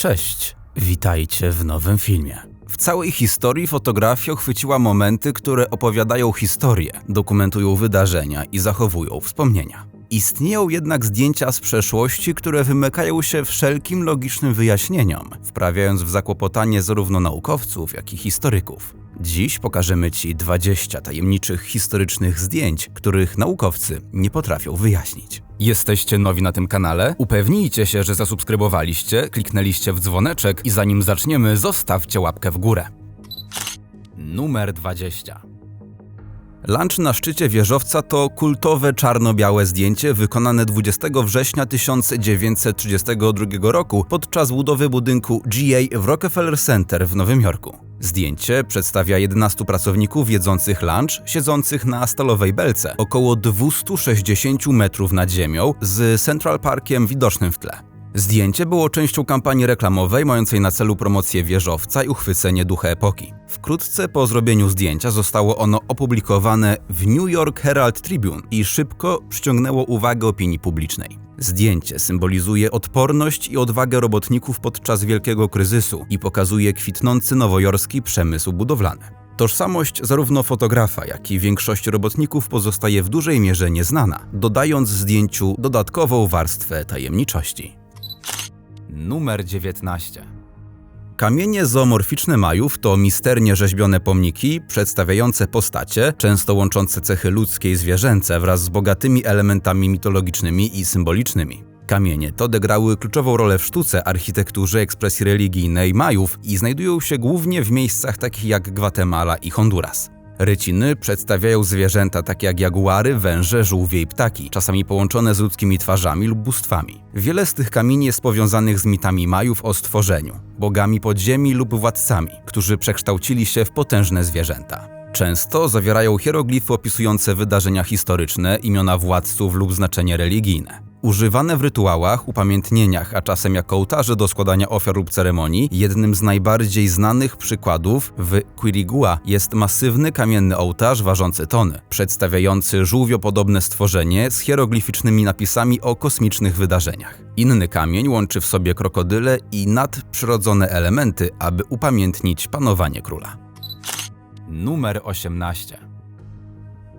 Cześć, witajcie w nowym filmie. W całej historii fotografia chwyciła momenty, które opowiadają historię, dokumentują wydarzenia i zachowują wspomnienia. Istnieją jednak zdjęcia z przeszłości, które wymykają się wszelkim logicznym wyjaśnieniom, wprawiając w zakłopotanie zarówno naukowców, jak i historyków. Dziś pokażemy Ci 20 tajemniczych historycznych zdjęć, których naukowcy nie potrafią wyjaśnić. Jesteście nowi na tym kanale? Upewnijcie się, że zasubskrybowaliście, kliknęliście w dzwoneczek i zanim zaczniemy, zostawcie łapkę w górę. Numer 20. Lunch na szczycie wieżowca to kultowe czarno-białe zdjęcie wykonane 20 września 1932 roku podczas budowy budynku GA w Rockefeller Center w Nowym Jorku. Zdjęcie przedstawia 11 pracowników jedzących lunch, siedzących na stalowej belce, około 260 metrów nad ziemią, z Central Parkiem widocznym w tle. Zdjęcie było częścią kampanii reklamowej mającej na celu promocję wieżowca i uchwycenie ducha epoki. Wkrótce po zrobieniu zdjęcia zostało ono opublikowane w New York Herald Tribune i szybko przyciągnęło uwagę opinii publicznej. Zdjęcie symbolizuje odporność i odwagę robotników podczas wielkiego kryzysu i pokazuje kwitnący nowojorski przemysł budowlany. Tożsamość zarówno fotografa, jak i większości robotników pozostaje w dużej mierze nieznana, dodając zdjęciu dodatkową warstwę tajemniczości. Numer 19. Kamienie zoomorficzne Majów to misternie rzeźbione pomniki przedstawiające postacie, często łączące cechy ludzkie i zwierzęce wraz z bogatymi elementami mitologicznymi i symbolicznymi. Kamienie te odegrały kluczową rolę w sztuce, architekturze, ekspresji religijnej Majów i znajdują się głównie w miejscach takich jak Gwatemala i Honduras. Ryciny przedstawiają zwierzęta takie jak jaguary, węże, żółwie i ptaki, czasami połączone z ludzkimi twarzami lub bóstwami. Wiele z tych kamieni jest powiązanych z mitami Majów o stworzeniu, bogami podziemi lub władcami, którzy przekształcili się w potężne zwierzęta. Często zawierają hieroglify opisujące wydarzenia historyczne, imiona władców lub znaczenie religijne. Używane w rytuałach, upamiętnieniach, a czasem jako ołtarze do składania ofiar lub ceremonii, jednym z najbardziej znanych przykładów w Quirigua jest masywny kamienny ołtarz ważący tony, przedstawiający żółwiopodobne stworzenie z hieroglificznymi napisami o kosmicznych wydarzeniach. Inny kamień łączy w sobie krokodyle i nadprzyrodzone elementy, aby upamiętnić panowanie króla. Numer 18.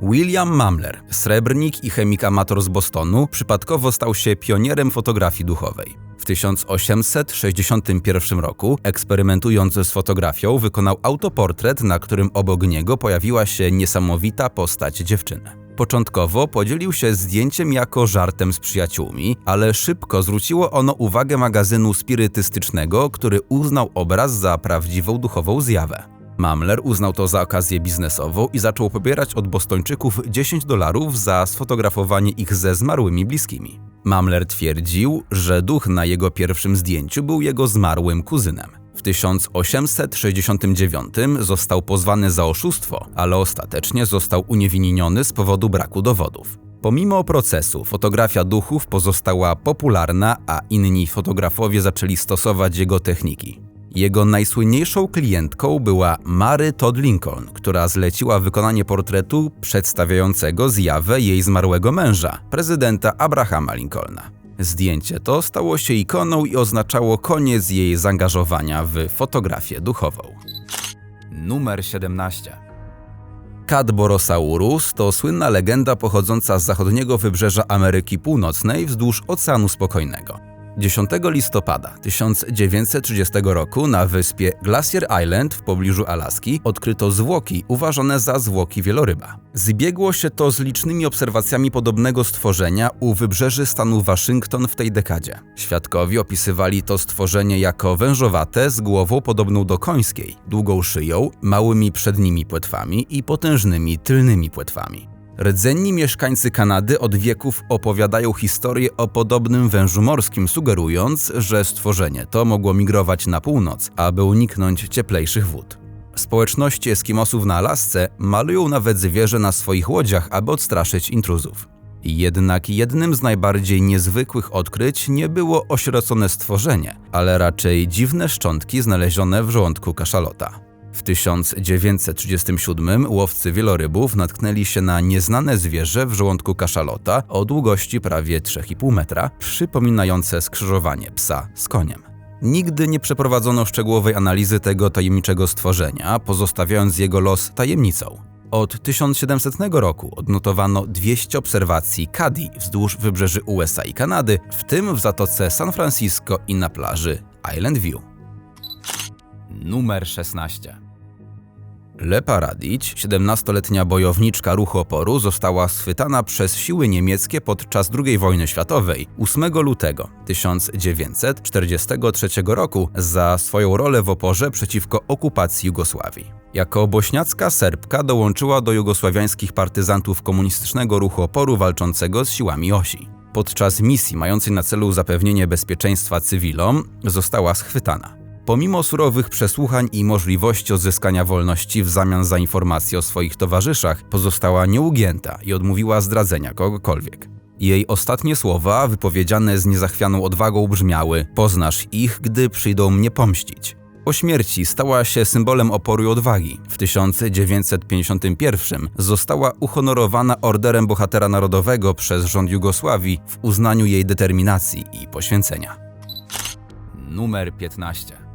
William Mamler, srebrnik i chemik amator z Bostonu, przypadkowo stał się pionierem fotografii duchowej. W 1861 roku, eksperymentując z fotografią, wykonał autoportret, na którym obok niego pojawiła się niesamowita postać dziewczyny. Początkowo podzielił się zdjęciem jako żartem z przyjaciółmi, ale szybko zwróciło ono uwagę magazynu spirytystycznego, który uznał obraz za prawdziwą duchową zjawę. Mamler uznał to za okazję biznesową i zaczął pobierać od bostończyków 10 dolarów za sfotografowanie ich ze zmarłymi bliskimi. Mamler twierdził, że duch na jego pierwszym zdjęciu był jego zmarłym kuzynem. W 1869 został pozwany za oszustwo, ale ostatecznie został uniewinniony z powodu braku dowodów. Pomimo procesu, fotografia duchów pozostała popularna, a inni fotografowie zaczęli stosować jego techniki. Jego najsłynniejszą klientką była Mary Todd Lincoln, która zleciła wykonanie portretu przedstawiającego zjawę jej zmarłego męża, prezydenta Abrahama Lincolna. Zdjęcie to stało się ikoną i oznaczało koniec jej zaangażowania w fotografię duchową. Numer 17. Cadborosaurus to słynna legenda pochodząca z zachodniego wybrzeża Ameryki Północnej wzdłuż Oceanu Spokojnego. 10 listopada 1930 roku na wyspie Glacier Island w pobliżu Alaski odkryto zwłoki uważane za zwłoki wieloryba. Zbiegło się to z licznymi obserwacjami podobnego stworzenia u wybrzeży stanu Waszyngton w tej dekadzie. Świadkowie opisywali to stworzenie jako wężowate z głową podobną do końskiej, długą szyją, małymi przednimi płetwami i potężnymi tylnymi płetwami. Rdzenni mieszkańcy Kanady od wieków opowiadają historię o podobnym wężu morskim, sugerując, że stworzenie to mogło migrować na północ, aby uniknąć cieplejszych wód. Społeczności Eskimosów na Alasce malują nawet zwierzę na swoich łodziach, aby odstraszyć intruzów. Jednak jednym z najbardziej niezwykłych odkryć nie było osierocone stworzenie, ale raczej dziwne szczątki znalezione w żołądku kaszalota. W 1937 łowcy wielorybów natknęli się na nieznane zwierzę w żołądku kaszalota o długości prawie 3,5 metra, przypominające skrzyżowanie psa z koniem. Nigdy nie przeprowadzono szczegółowej analizy tego tajemniczego stworzenia, pozostawiając jego los tajemnicą. Od 1700 roku odnotowano 200 obserwacji Cadi wzdłuż wybrzeży USA i Kanady, w tym w zatoce San Francisco i na plaży Island View. Numer 16. Lepa Radić, 17-letnia bojowniczka ruchu oporu, została schwytana przez siły niemieckie podczas II wojny światowej 8 lutego 1943 roku za swoją rolę w oporze przeciwko okupacji Jugosławii. Jako bośniacka Serbka dołączyła do jugosławiańskich partyzantów komunistycznego ruchu oporu walczącego z siłami osi. Podczas misji mającej na celu zapewnienie bezpieczeństwa cywilom została schwytana. Pomimo surowych przesłuchań i możliwości odzyskania wolności w zamian za informacje o swoich towarzyszach, pozostała nieugięta i odmówiła zdradzenia kogokolwiek. Jej ostatnie słowa, wypowiedziane z niezachwianą odwagą, brzmiały: Poznasz ich, gdy przyjdą mnie pomścić. Po śmierci stała się symbolem oporu i odwagi. W 1951 została uhonorowana Orderem Bohatera Narodowego przez rząd Jugosławii w uznaniu jej determinacji i poświęcenia. Numer 15.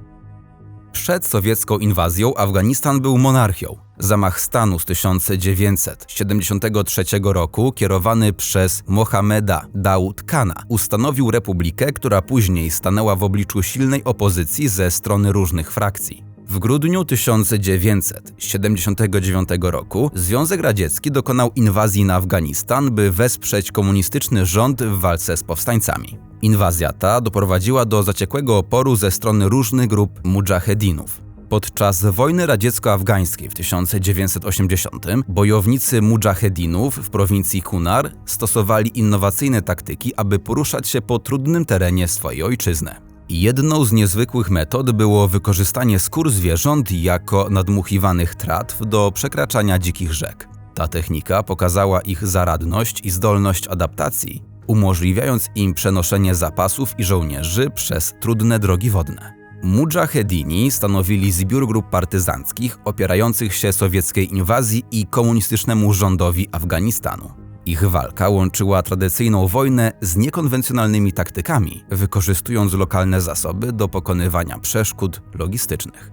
Przed sowiecką inwazją Afganistan był monarchią. Zamach stanu z 1973 roku, kierowany przez Mohameda Daud Khana, ustanowił republikę, która później stanęła w obliczu silnej opozycji ze strony różnych frakcji. W grudniu 1979 roku Związek Radziecki dokonał inwazji na Afganistan, by wesprzeć komunistyczny rząd w walce z powstańcami. Inwazja ta doprowadziła do zaciekłego oporu ze strony różnych grup mujahedinów. Podczas wojny radziecko-afgańskiej w 1980 bojownicy mujahedinów w prowincji Kunar stosowali innowacyjne taktyki, aby poruszać się po trudnym terenie swojej ojczyzny. Jedną z niezwykłych metod było wykorzystanie skór zwierząt jako nadmuchiwanych tratw do przekraczania dzikich rzek. Ta technika pokazała ich zaradność i zdolność adaptacji, umożliwiając im przenoszenie zapasów i żołnierzy przez trudne drogi wodne. Mujahedini stanowili zbiór grup partyzanckich opierających się sowieckiej inwazji i komunistycznemu rządowi Afganistanu. Ich walka łączyła tradycyjną wojnę z niekonwencjonalnymi taktykami, wykorzystując lokalne zasoby do pokonywania przeszkód logistycznych.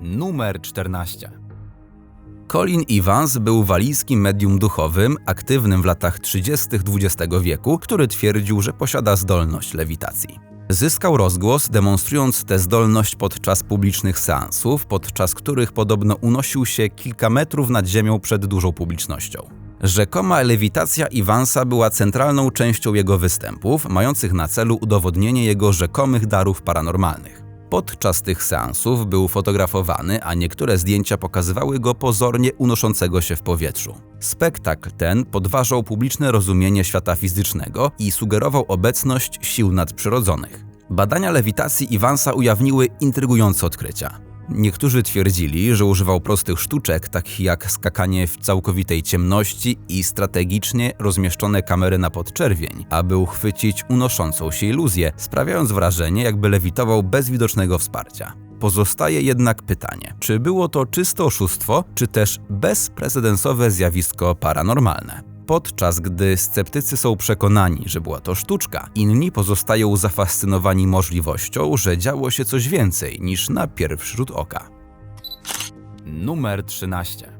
Numer 14. Colin Evans był walijskim medium duchowym, aktywnym w latach 30. XX wieku, który twierdził, że posiada zdolność lewitacji. Zyskał rozgłos, demonstrując tę zdolność podczas publicznych seansów, podczas których podobno unosił się kilka metrów nad ziemią przed dużą publicznością. Rzekoma lewitacja Iwansa była centralną częścią jego występów, mających na celu udowodnienie jego rzekomych darów paranormalnych. Podczas tych seansów był fotografowany, a niektóre zdjęcia pokazywały go pozornie unoszącego się w powietrzu. Spektakl ten podważał publiczne rozumienie świata fizycznego i sugerował obecność sił nadprzyrodzonych. Badania lewitacji Iwansa ujawniły intrygujące odkrycia. Niektórzy twierdzili, że używał prostych sztuczek, takich jak skakanie w całkowitej ciemności i strategicznie rozmieszczone kamery na podczerwień, aby uchwycić unoszącą się iluzję, sprawiając wrażenie, jakby lewitował bez widocznego wsparcia. Pozostaje jednak pytanie, czy było to czyste oszustwo, czy też bezprecedensowe zjawisko paranormalne. Podczas gdy sceptycy są przekonani, że była to sztuczka, inni pozostają zafascynowani możliwością, że działo się coś więcej niż na pierwszy rzut oka. Numer 13.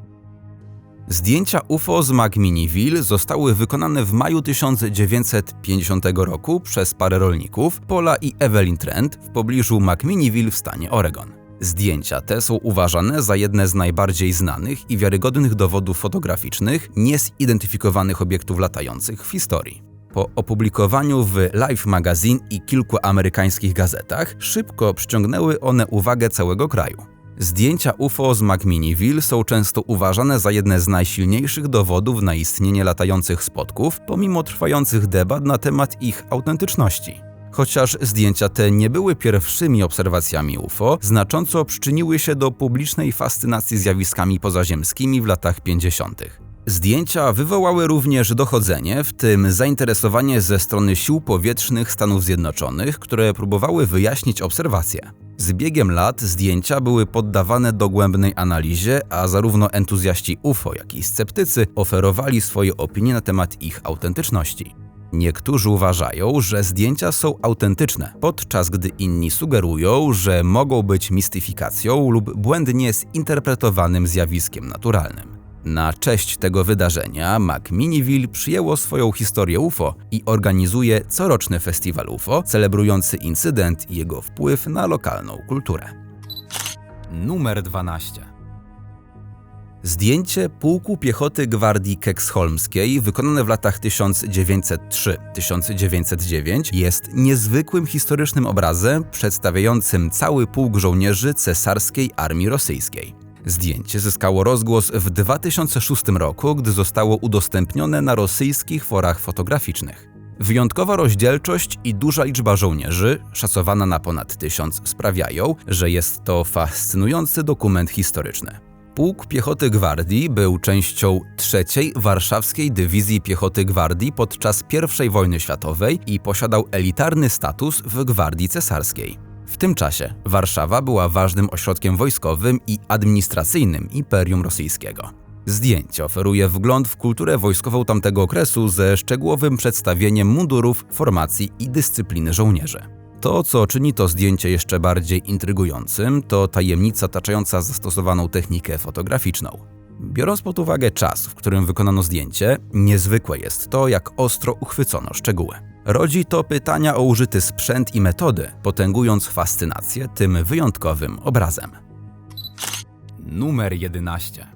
Zdjęcia UFO z McMinnville zostały wykonane w maju 1950 roku przez parę rolników, Paula i Evelyn Trent w pobliżu McMinnville w stanie Oregon. Zdjęcia te są uważane za jedne z najbardziej znanych i wiarygodnych dowodów fotograficznych niezidentyfikowanych obiektów latających w historii. Po opublikowaniu w Life Magazine i kilku amerykańskich gazetach, szybko przyciągnęły one uwagę całego kraju. Zdjęcia UFO z McMinnville są często uważane za jedne z najsilniejszych dowodów na istnienie latających spotków, pomimo trwających debat na temat ich autentyczności. Chociaż zdjęcia te nie były pierwszymi obserwacjami UFO, znacząco przyczyniły się do publicznej fascynacji zjawiskami pozaziemskimi w latach 50. Zdjęcia wywołały również dochodzenie, w tym zainteresowanie ze strony sił powietrznych Stanów Zjednoczonych, które próbowały wyjaśnić obserwacje. Z biegiem lat zdjęcia były poddawane dogłębnej analizie, a zarówno entuzjaści UFO, jak i sceptycy oferowali swoje opinie na temat ich autentyczności. Niektórzy uważają, że zdjęcia są autentyczne, podczas gdy inni sugerują, że mogą być mistyfikacją lub błędnie zinterpretowanym zjawiskiem naturalnym. Na cześć tego wydarzenia McMinnville przyjęło swoją historię UFO i organizuje coroczny festiwal UFO, celebrujący incydent i jego wpływ na lokalną kulturę. Numer 12. Zdjęcie pułku piechoty Gwardii Keksholmskiej, wykonane w latach 1903-1909, jest niezwykłym historycznym obrazem przedstawiającym cały pułk żołnierzy cesarskiej armii rosyjskiej. Zdjęcie zyskało rozgłos w 2006 roku, gdy zostało udostępnione na rosyjskich forach fotograficznych. Wyjątkowa rozdzielczość i duża liczba żołnierzy, szacowana na ponad tysiąc, sprawiają, że jest to fascynujący dokument historyczny. Pułk Piechoty Gwardii był częścią trzeciej Warszawskiej Dywizji Piechoty Gwardii podczas I wojny światowej i posiadał elitarny status w Gwardii Cesarskiej. W tym czasie Warszawa była ważnym ośrodkiem wojskowym i administracyjnym Imperium Rosyjskiego. Zdjęcie oferuje wgląd w kulturę wojskową tamtego okresu ze szczegółowym przedstawieniem mundurów, formacji i dyscypliny żołnierzy. To, co czyni to zdjęcie jeszcze bardziej intrygującym, to tajemnica taczająca zastosowaną technikę fotograficzną. Biorąc pod uwagę czas, w którym wykonano zdjęcie, niezwykłe jest to, jak ostro uchwycono szczegóły. Rodzi to pytania o użyty sprzęt i metody, potęgując fascynację tym wyjątkowym obrazem. Numer 11.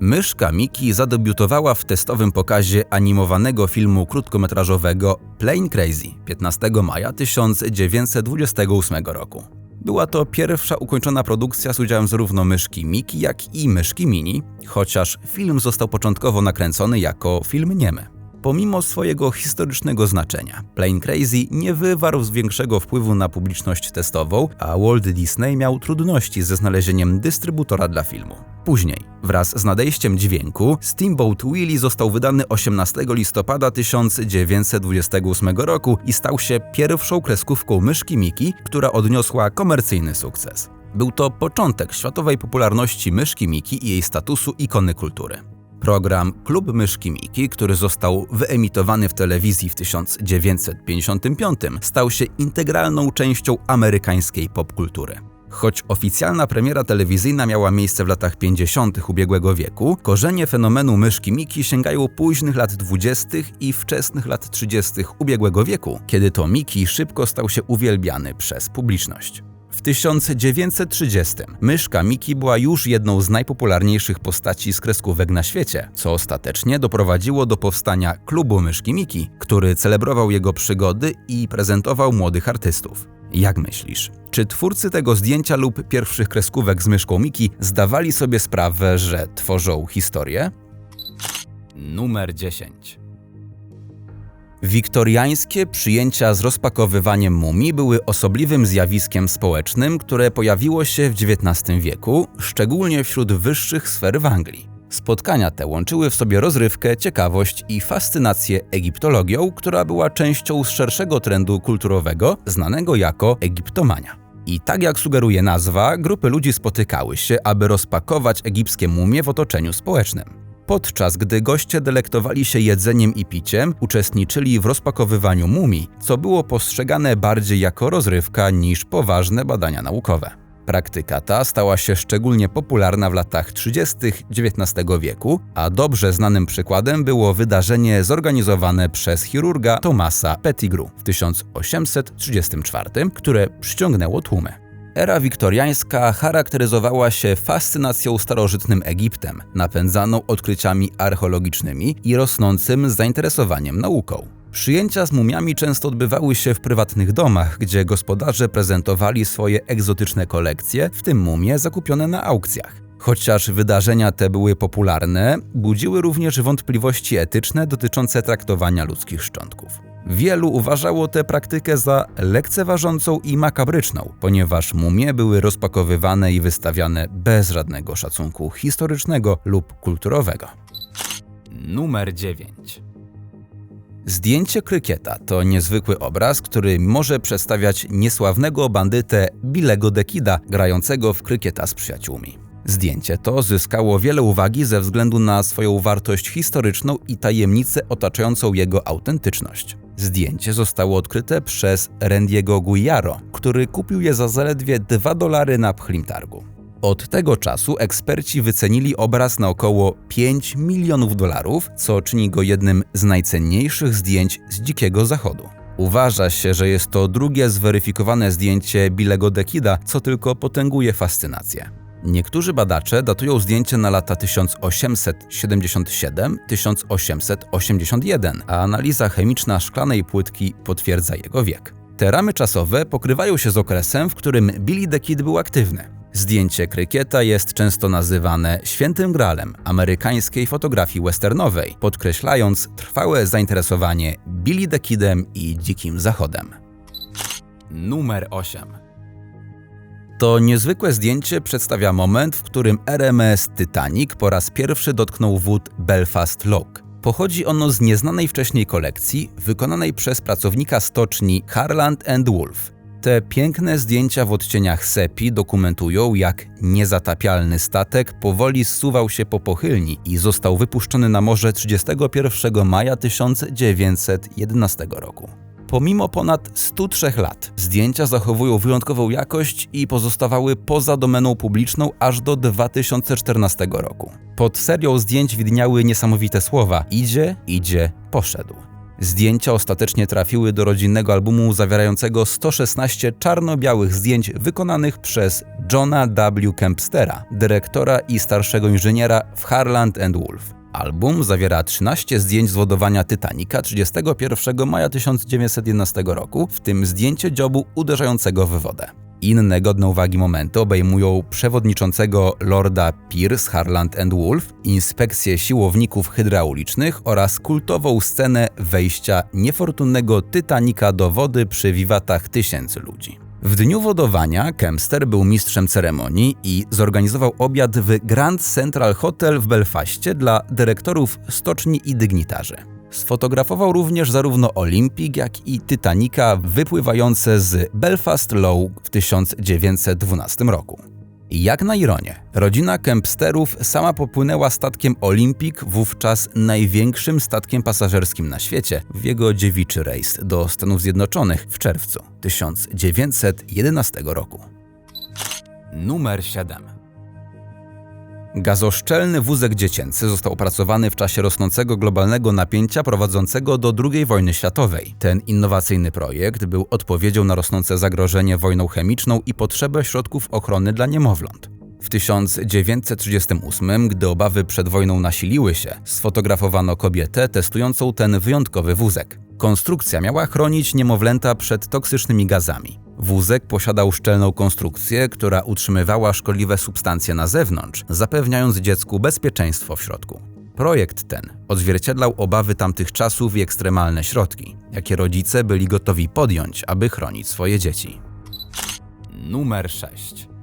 Myszka Miki zadebiutowała w testowym pokazie animowanego filmu krótkometrażowego Plane Crazy 15 maja 1928 roku. Była to pierwsza ukończona produkcja z udziałem zarówno myszki Miki, jak i myszki Mini, chociaż film został początkowo nakręcony jako film niemy. Pomimo swojego historycznego znaczenia, Plane Crazy nie wywarł większego wpływu na publiczność testową, a Walt Disney miał trudności ze znalezieniem dystrybutora dla filmu. Później, wraz z nadejściem dźwięku, Steamboat Willie został wydany 18 listopada 1928 roku i stał się pierwszą kreskówką myszki Miki, która odniosła komercyjny sukces. Był to początek światowej popularności myszki Miki i jej statusu ikony kultury. Program Klub Myszki Miki, który został wyemitowany w telewizji w 1955, stał się integralną częścią amerykańskiej popkultury. Choć oficjalna premiera telewizyjna miała miejsce w latach 50. ubiegłego wieku, korzenie fenomenu myszki Miki sięgają późnych lat 20. i wczesnych lat 30. ubiegłego wieku, kiedy to Miki szybko stał się uwielbiany przez publiczność. W 1930 myszka Miki była już jedną z najpopularniejszych postaci z kreskówek na świecie, co ostatecznie doprowadziło do powstania klubu myszki Miki, który celebrował jego przygody i prezentował młodych artystów. Jak myślisz, czy twórcy tego zdjęcia lub pierwszych kreskówek z myszką Miki zdawali sobie sprawę, że tworzą historię? Numer 10. Wiktoriańskie przyjęcia z rozpakowywaniem mumii były osobliwym zjawiskiem społecznym, które pojawiło się w XIX wieku, szczególnie wśród wyższych sfer w Anglii. Spotkania te łączyły w sobie rozrywkę, ciekawość i fascynację egiptologią, która była częścią szerszego trendu kulturowego znanego jako egiptomania. I tak jak sugeruje nazwa, grupy ludzi spotykały się, aby rozpakować egipskie mumie w otoczeniu społecznym. Podczas gdy goście delektowali się jedzeniem i piciem, uczestniczyli w rozpakowywaniu mumii, co było postrzegane bardziej jako rozrywka niż poważne badania naukowe. Praktyka ta stała się szczególnie popularna w latach 30. XIX wieku, a dobrze znanym przykładem było wydarzenie zorganizowane przez chirurga Thomasa Pettigrew w 1834, które przyciągnęło tłumy. Era wiktoriańska charakteryzowała się fascynacją starożytnym Egiptem, napędzaną odkryciami archeologicznymi i rosnącym zainteresowaniem nauką. Przyjęcia z mumiami często odbywały się w prywatnych domach, gdzie gospodarze prezentowali swoje egzotyczne kolekcje, w tym mumie zakupione na aukcjach. Chociaż wydarzenia te były popularne, budziły również wątpliwości etyczne dotyczące traktowania ludzkich szczątków. Wielu uważało tę praktykę za lekceważącą i makabryczną, ponieważ mumie były rozpakowywane i wystawiane bez żadnego szacunku historycznego lub kulturowego. Numer 9. Zdjęcie krykieta to niezwykły obraz, który może przedstawiać niesławnego bandytę Billego Dekida grającego w krykieta z przyjaciółmi. Zdjęcie to zyskało wiele uwagi ze względu na swoją wartość historyczną i tajemnicę otaczającą jego autentyczność. Zdjęcie zostało odkryte przez Randiego Guiaro, który kupił je za zaledwie 2 dolary na pchlim targu. Od tego czasu eksperci wycenili obraz na około 5 milionów dolarów, co czyni go jednym z najcenniejszych zdjęć z Dzikiego Zachodu. Uważa się, że jest to drugie zweryfikowane zdjęcie Billego Dekida, co tylko potęguje fascynację. Niektórzy badacze datują zdjęcie na lata 1877-1881, a analiza chemiczna szklanej płytki potwierdza jego wiek. Te ramy czasowe pokrywają się z okresem, w którym Billy the Kid był aktywny. Zdjęcie krykieta jest często nazywane świętym gralem amerykańskiej fotografii westernowej, podkreślając trwałe zainteresowanie Billy the Kidem i Dzikim Zachodem. Numer 8 to niezwykłe zdjęcie przedstawia moment, w którym RMS Titanic po raz pierwszy dotknął wód Belfast Lock. Pochodzi ono z nieznanej wcześniej kolekcji, wykonanej przez pracownika stoczni Harland and Wolff. Te piękne zdjęcia w odcieniach sepi dokumentują, jak niezatapialny statek powoli zsuwał się po pochylni i został wypuszczony na morze 31 maja 1911 roku. Pomimo ponad 103 lat, zdjęcia zachowują wyjątkową jakość i pozostawały poza domeną publiczną aż do 2014 roku. Pod serią zdjęć widniały niesamowite słowa: idzie, idzie, poszedł. Zdjęcia ostatecznie trafiły do rodzinnego albumu zawierającego 116 czarno-białych zdjęć wykonanych przez Johna W. Kempstera, dyrektora i starszego inżyniera w Harland Wolff. Album zawiera 13 zdjęć z wodowania Titanica 31 maja 1911 roku, w tym zdjęcie dziobu uderzającego w wodę. Inne godne uwagi momenty obejmują przewodniczącego Lorda Pierce Harland Wolff, inspekcję siłowników hydraulicznych oraz kultową scenę wejścia niefortunnego Titanika do wody przy wiwatach tysięcy ludzi. W dniu wodowania Kempster był mistrzem ceremonii i zorganizował obiad w Grand Central Hotel w Belfaście dla dyrektorów stoczni i dygnitarzy. Sfotografował również zarówno Olympic, jak i Titanica wypływające z Belfast Low w 1912 roku. Jak na ironię, rodzina Kempsterów sama popłynęła statkiem Olympic, wówczas największym statkiem pasażerskim na świecie, w jego dziewiczy rejs do Stanów Zjednoczonych w czerwcu 1911 roku. Numer 7 Gazoszczelny wózek dziecięcy został opracowany w czasie rosnącego globalnego napięcia prowadzącego do II wojny światowej. Ten innowacyjny projekt był odpowiedzią na rosnące zagrożenie wojną chemiczną i potrzebę środków ochrony dla niemowląt. W 1938, gdy obawy przed wojną nasiliły się, sfotografowano kobietę testującą ten wyjątkowy wózek. Konstrukcja miała chronić niemowlęta przed toksycznymi gazami. Wózek posiadał szczelną konstrukcję, która utrzymywała szkodliwe substancje na zewnątrz, zapewniając dziecku bezpieczeństwo w środku. Projekt ten odzwierciedlał obawy tamtych czasów i ekstremalne środki, jakie rodzice byli gotowi podjąć, aby chronić swoje dzieci. Numer 6.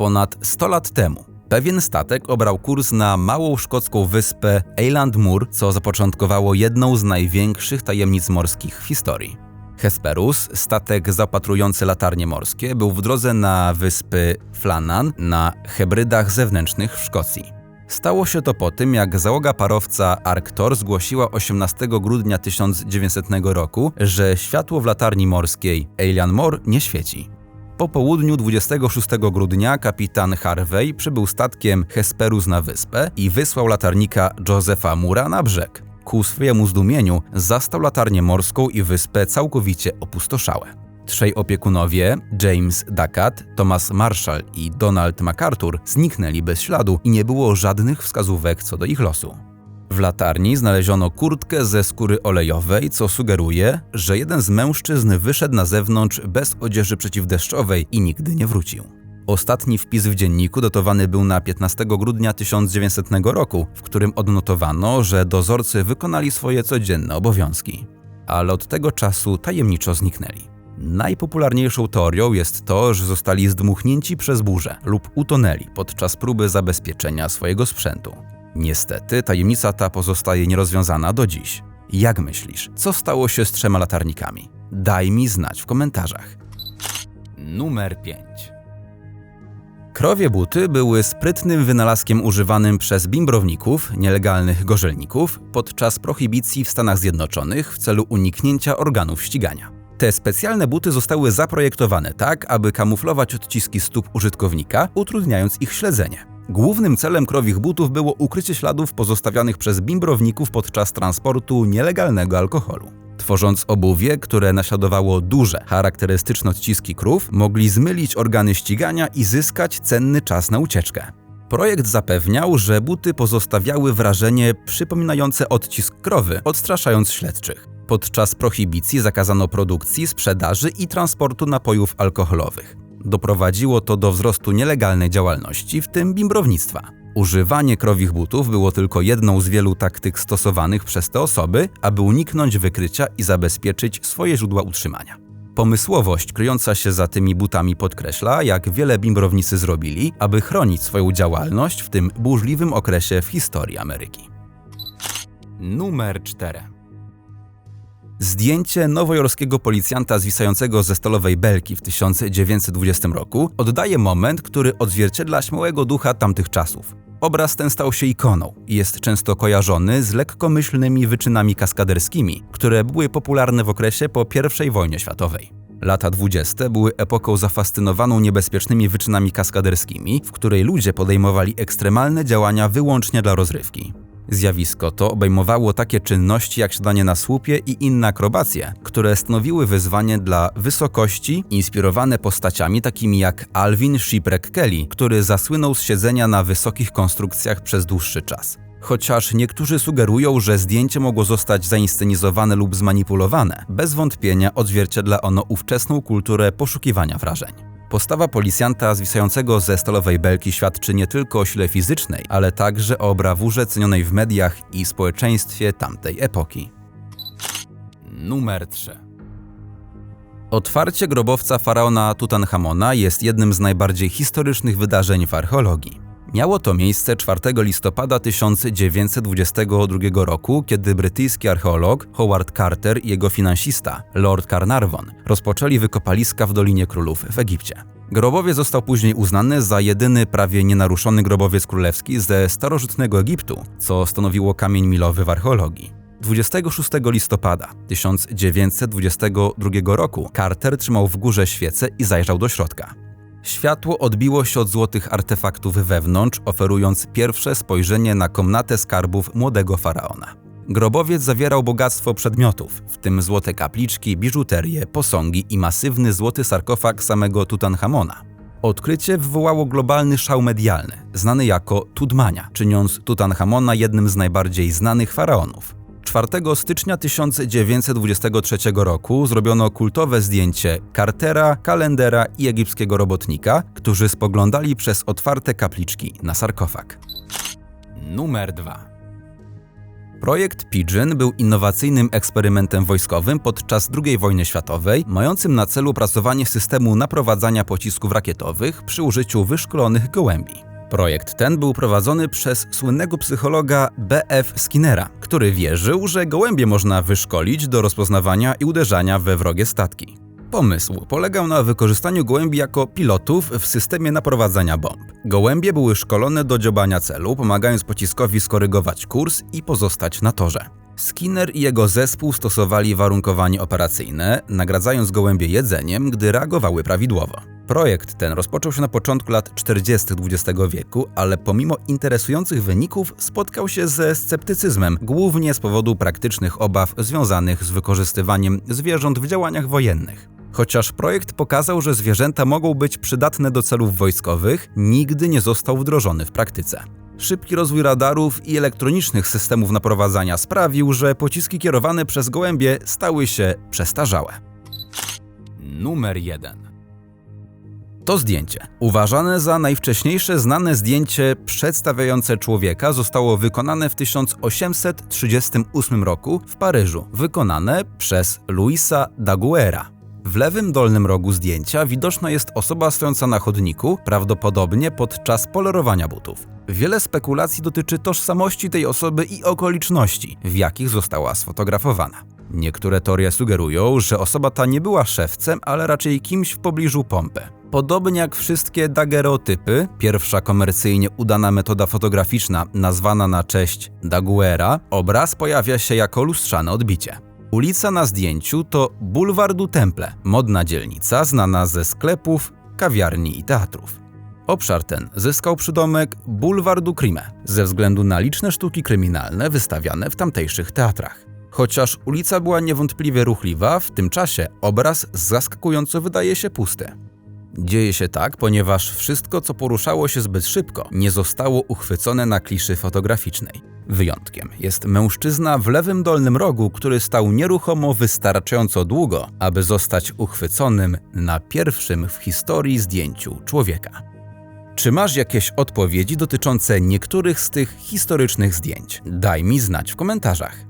Ponad 100 lat temu pewien statek obrał kurs na małą szkocką wyspę Eiland Moor, co zapoczątkowało jedną z największych tajemnic morskich w historii. Hesperus, statek zapatrujący latarnie morskie, był w drodze na wyspy Flannan na Hebrydach zewnętrznych w Szkocji. Stało się to po tym, jak załoga parowca Arctor zgłosiła 18 grudnia 1900 roku, że światło w latarni morskiej Eilian Mor nie świeci. Po południu 26 grudnia kapitan Harvey przybył statkiem Hesperus na wyspę i wysłał latarnika Josepha Mura na brzeg. Ku swojemu zdumieniu zastał latarnię morską i wyspę całkowicie opustoszałe. Trzej opiekunowie, James Ducat, Thomas Marshall i Donald MacArthur, zniknęli bez śladu i nie było żadnych wskazówek co do ich losu. W latarni znaleziono kurtkę ze skóry olejowej, co sugeruje, że jeden z mężczyzn wyszedł na zewnątrz bez odzieży przeciwdeszczowej i nigdy nie wrócił. Ostatni wpis w dzienniku dotowany był na 15 grudnia 1900 roku, w którym odnotowano, że dozorcy wykonali swoje codzienne obowiązki. Ale od tego czasu tajemniczo zniknęli. Najpopularniejszą teorią jest to, że zostali zdmuchnięci przez burzę lub utonęli podczas próby zabezpieczenia swojego sprzętu. Niestety, tajemnica ta pozostaje nierozwiązana do dziś. Jak myślisz, co stało się z trzema latarnikami? Daj mi znać w komentarzach. Numer 5. Krowie buty były sprytnym wynalazkiem używanym przez bimbrowników, nielegalnych gorzelników, podczas prohibicji w Stanach Zjednoczonych w celu uniknięcia organów ścigania. Te specjalne buty zostały zaprojektowane tak, aby kamuflować odciski stóp użytkownika, utrudniając ich śledzenie. Głównym celem krowich butów było ukrycie śladów pozostawianych przez bimbrowników podczas transportu nielegalnego alkoholu. Tworząc obuwie, które naśladowało duże, charakterystyczne odciski krów, mogli zmylić organy ścigania i zyskać cenny czas na ucieczkę. Projekt zapewniał, że buty pozostawiały wrażenie przypominające odcisk krowy, odstraszając śledczych. Podczas prohibicji zakazano produkcji, sprzedaży i transportu napojów alkoholowych. Doprowadziło to do wzrostu nielegalnej działalności, w tym bimbrownictwa. Używanie krowich butów było tylko jedną z wielu taktyk stosowanych przez te osoby, aby uniknąć wykrycia i zabezpieczyć swoje źródła utrzymania. Pomysłowość kryjąca się za tymi butami podkreśla, jak wiele bimbrownicy zrobili, aby chronić swoją działalność w tym burzliwym okresie w historii Ameryki. Numer 4. Zdjęcie nowojorskiego policjanta zwisającego ze stalowej belki w 1920 roku oddaje moment, który odzwierciedla śmiałego ducha tamtych czasów. Obraz ten stał się ikoną i jest często kojarzony z lekkomyślnymi wyczynami kaskaderskimi, które były popularne w okresie po I wojnie światowej. Lata 20. były epoką zafascynowaną niebezpiecznymi wyczynami kaskaderskimi, w której ludzie podejmowali ekstremalne działania wyłącznie dla rozrywki. Zjawisko to obejmowało takie czynności jak siadanie na słupie i inne akrobacje, które stanowiły wyzwanie dla wysokości, inspirowane postaciami takimi jak Alvin Shipwreck Kelly, który zasłynął z siedzenia na wysokich konstrukcjach przez dłuższy czas. Chociaż niektórzy sugerują, że zdjęcie mogło zostać zainscenizowane lub zmanipulowane, bez wątpienia odzwierciedla ono ówczesną kulturę poszukiwania wrażeń. Postawa policjanta zwisającego ze stalowej belki świadczy nie tylko o sile fizycznej, ale także o brawurze cenionej w mediach i społeczeństwie tamtej epoki. Numer 3. Otwarcie grobowca faraona Tutanchamona jest jednym z najbardziej historycznych wydarzeń w archeologii. Miało to miejsce 4 listopada 1922 roku, kiedy brytyjski archeolog Howard Carter i jego finansista Lord Carnarvon rozpoczęli wykopaliska w Dolinie Królów w Egipcie. Grobowiec został później uznany za jedyny prawie nienaruszony grobowiec królewski ze starożytnego Egiptu, co stanowiło kamień milowy w archeologii. 26 listopada 1922 roku Carter trzymał w górze świecę i zajrzał do środka. Światło odbiło się od złotych artefaktów wewnątrz, oferując pierwsze spojrzenie na komnatę skarbów młodego faraona. Grobowiec zawierał bogactwo przedmiotów, w tym złote kapliczki, biżuterię, posągi i masywny złoty sarkofag samego Tutanchamona. Odkrycie wywołało globalny szał medialny, znany jako Tudmania, czyniąc Tutanchamona jednym z najbardziej znanych faraonów. 4 stycznia 1923 roku zrobiono kultowe zdjęcie Cartera, Kalendera i egipskiego robotnika, którzy spoglądali przez otwarte kapliczki na sarkofag. Numer 2. Projekt Pigeon był innowacyjnym eksperymentem wojskowym podczas II wojny światowej, mającym na celu opracowanie systemu naprowadzania pocisków rakietowych przy użyciu wyszkolonych gołębi. Projekt ten był prowadzony przez słynnego psychologa B.F. Skinnera, który wierzył, że gołębie można wyszkolić do rozpoznawania i uderzania we wrogie statki. Pomysł polegał na wykorzystaniu gołębi jako pilotów w systemie naprowadzania bomb. Gołębie były szkolone do dziobania celu, pomagając pociskowi skorygować kurs i pozostać na torze. Skinner i jego zespół stosowali warunkowanie operacyjne, nagradzając gołębie jedzeniem, gdy reagowały prawidłowo. Projekt ten rozpoczął się na początku lat 40. XX wieku, ale pomimo interesujących wyników spotkał się ze sceptycyzmem, głównie z powodu praktycznych obaw związanych z wykorzystywaniem zwierząt w działaniach wojennych. Chociaż projekt pokazał, że zwierzęta mogą być przydatne do celów wojskowych, nigdy nie został wdrożony w praktyce. Szybki rozwój radarów i elektronicznych systemów naprowadzania sprawił, że pociski kierowane przez gołębie stały się przestarzałe. Numer 1. To zdjęcie, uważane za najwcześniejsze znane zdjęcie przedstawiające człowieka, zostało wykonane w 1838 roku w Paryżu, wykonane przez Luisa Daguerra. W lewym dolnym rogu zdjęcia widoczna jest osoba stojąca na chodniku, prawdopodobnie podczas polerowania butów. Wiele spekulacji dotyczy tożsamości tej osoby i okoliczności, w jakich została sfotografowana. Niektóre teorie sugerują, że osoba ta nie była szewcem, ale raczej kimś w pobliżu pompy. Podobnie jak wszystkie daguerreotypy, pierwsza komercyjnie udana metoda fotograficzna nazwana na cześć Daguerra, obraz pojawia się jako lustrzane odbicie. Ulica na zdjęciu to Boulevard du Temple, modna dzielnica znana ze sklepów, kawiarni i teatrów. Obszar ten zyskał przydomek Boulevard du Crime ze względu na liczne sztuki kryminalne wystawiane w tamtejszych teatrach. Chociaż ulica była niewątpliwie ruchliwa, w tym czasie obraz zaskakująco wydaje się pusty. Dzieje się tak, ponieważ wszystko, co poruszało się zbyt szybko, nie zostało uchwycone na kliszy fotograficznej. Wyjątkiem jest mężczyzna w lewym dolnym rogu, który stał nieruchomo wystarczająco długo, aby zostać uchwyconym na pierwszym w historii zdjęciu człowieka. Czy masz jakieś odpowiedzi dotyczące niektórych z tych historycznych zdjęć? Daj mi znać w komentarzach.